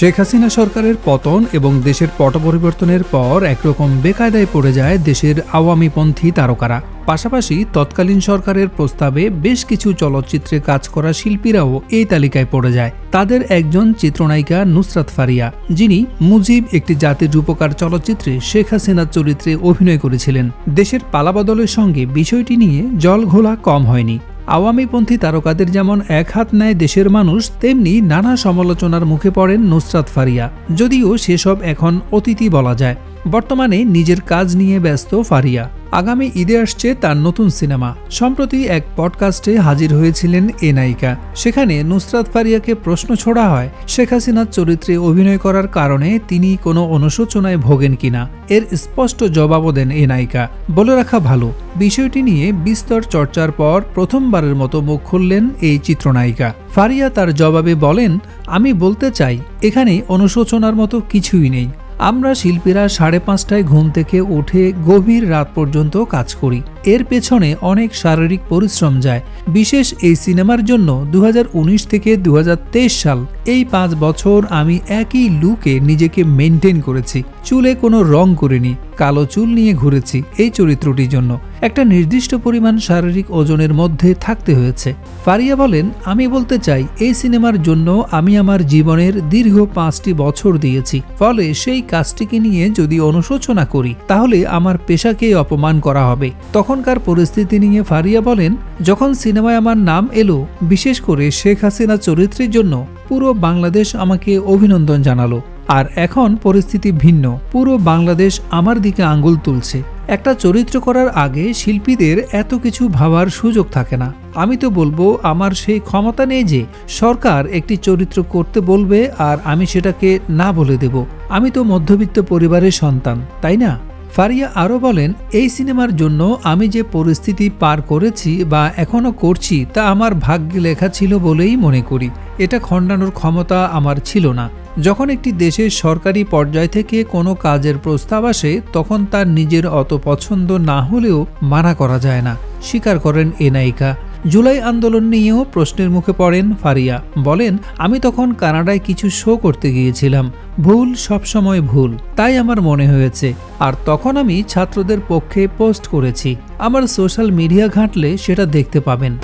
শেখ হাসিনা সরকারের পতন এবং দেশের পট পরিবর্তনের পর একরকম বেকায়দায় পড়ে যায় দেশের আওয়ামীপন্থী তারকারা। পাশাপাশি তৎকালীন সরকারের প্রস্তাবে বেশ কিছু চলচ্চিত্রে কাজ করা শিল্পীরাও এই তালিকায় পড়ে যায়। তাদের একজন চিত্রনায়িকা নুসরাত ফারিয়া, যিনি মুজিব একটি জাতির রূপকার চলচ্চিত্রে শেখ হাসিনার চরিত্রে অভিনয় করেছিলেন। দেশের পালাবদলের সঙ্গে বিষয়টি নিয়ে জল ঘোলা কম হয়নি। আওয়ামীপন্থী তারকাদের যেমন এক হাত নেয় দেশের মানুষ, তেমনি নানা সমালোচনার মুখে পড়েন নুসরাত ফারিয়া। যদিও সেসব এখন অতিথি বলা যায়। বর্তমানে নিজের কাজ নিয়ে ব্যস্ত ফারিয়া। আগামী ঈদে আসছে তার নতুন সিনেমা। সম্প্রতি এক পডকাস্টে হাজির হয়েছিলেন এ নায়িকা। সেখানে নুসরাত ফারিয়াকে প্রশ্ন ছোড়া হয়, শেখ হাসিনার চরিত্রে অভিনয় করার কারণে তিনি কোনো অনুশোচনায় ভোগেন কিনা? এর স্পষ্ট জবাবও দেন এ নায়িকা। বলে রাখা ভালো, বিষয়টি নিয়ে বিস্তর চর্চার পর প্রথমবারের মতো মুখ খুললেন এই চিত্রনায়িকা। ফারিয়া তার জবাবে বলেন, আমি বলতে চাই, এখানে অনুশোচনার মতো কিছুই নেই। আমরা শিল্পীরা সাড়ে পাঁচটায় ঘুম থেকে উঠে গভীর রাত পর্যন্ত কাজ করি। এর পেছনে অনেক শারীরিক পরিশ্রম যায়। বিশেষ এই সিনেমার জন্য দু হাজার উনিশ থেকে দু হাজার তেইশ সাল এই পাঁচ বছর আমি একই লুকে নিজেকে মেনটেন করেছি। চুলে কোনো রং করিনি, কালো চুল নিয়ে ঘুরেছি এই চরিত্রটির জন্য। একটা নির্দিষ্ট পরিমাণ শারীরিক ওজনের মধ্যে থাকতে হয়েছে। ফারিয়া বলেন, আমি বলতে চাই, এই সিনেমার জন্য আমি আমার জীবনের দীর্ঘ পাঁচটি বছর দিয়েছি। ফলে সেই কাজটিকে নিয়ে যদি অনুশোচনা করি, তাহলে আমার পেশাকে অপমান করা হবে। তখনকার পরিস্থিতি নিয়ে ফারিয়া বলেন, যখন সিনেমায় আমার নাম এলো, বিশেষ করে শেখ হাসিনা চরিত্রের জন্য পুরো বাংলাদেশ আমাকে অভিনন্দন জানালো। আর এখন পরিস্থিতি ভিন্ন। পুরো বাংলাদেশ আমার দিকে আঙ্গুল তুলছে। একটা চরিত্র করার আগে শিল্পীদের এত কিছু ভাবার সুযোগ থাকে না। আমি তো বলব, আমার সেই ক্ষমতা নেই যে সরকার একটি চরিত্র করতে বলবে আর আমি সেটাকে না বলে দেব। আমি তো মধ্যবিত্ত পরিবারের সন্তান, তাই না? ফারিয়া আরও বলেন, এই সিনেমার জন্য আমি যে পরিস্থিতি পার করেছি বা এখনও করছি তা আমার ভাগ্যে লেখা ছিল বলেই মনে করি। এটা খণ্ডানোর ক্ষমতা আমার ছিল না। যখন একটি দেশের সরকারি পর্যায় থেকে কোনো কাজের প্রস্তাব আসে, তখন তার নিজের অত পছন্দ না হলেও মানা করা যায় না। স্বীকার করেন এ নায়িকা। জুলাই আন্দোলন নিয়েও প্রশ্নের মুখে পড়েন ফারিয়া। বলেন, আমি তখন কানাডায় কিছু শো করতে গিয়েছিলাম। ভুল, সবসময় ভুল। তাই আমার মনে হয়েছে। আর তখন আমি ছাত্রদের পক্ষে পোস্ট করেছি। আমার সোশ্যাল মিডিয়া ঘাঁটলে সেটা দেখতে পাবেন।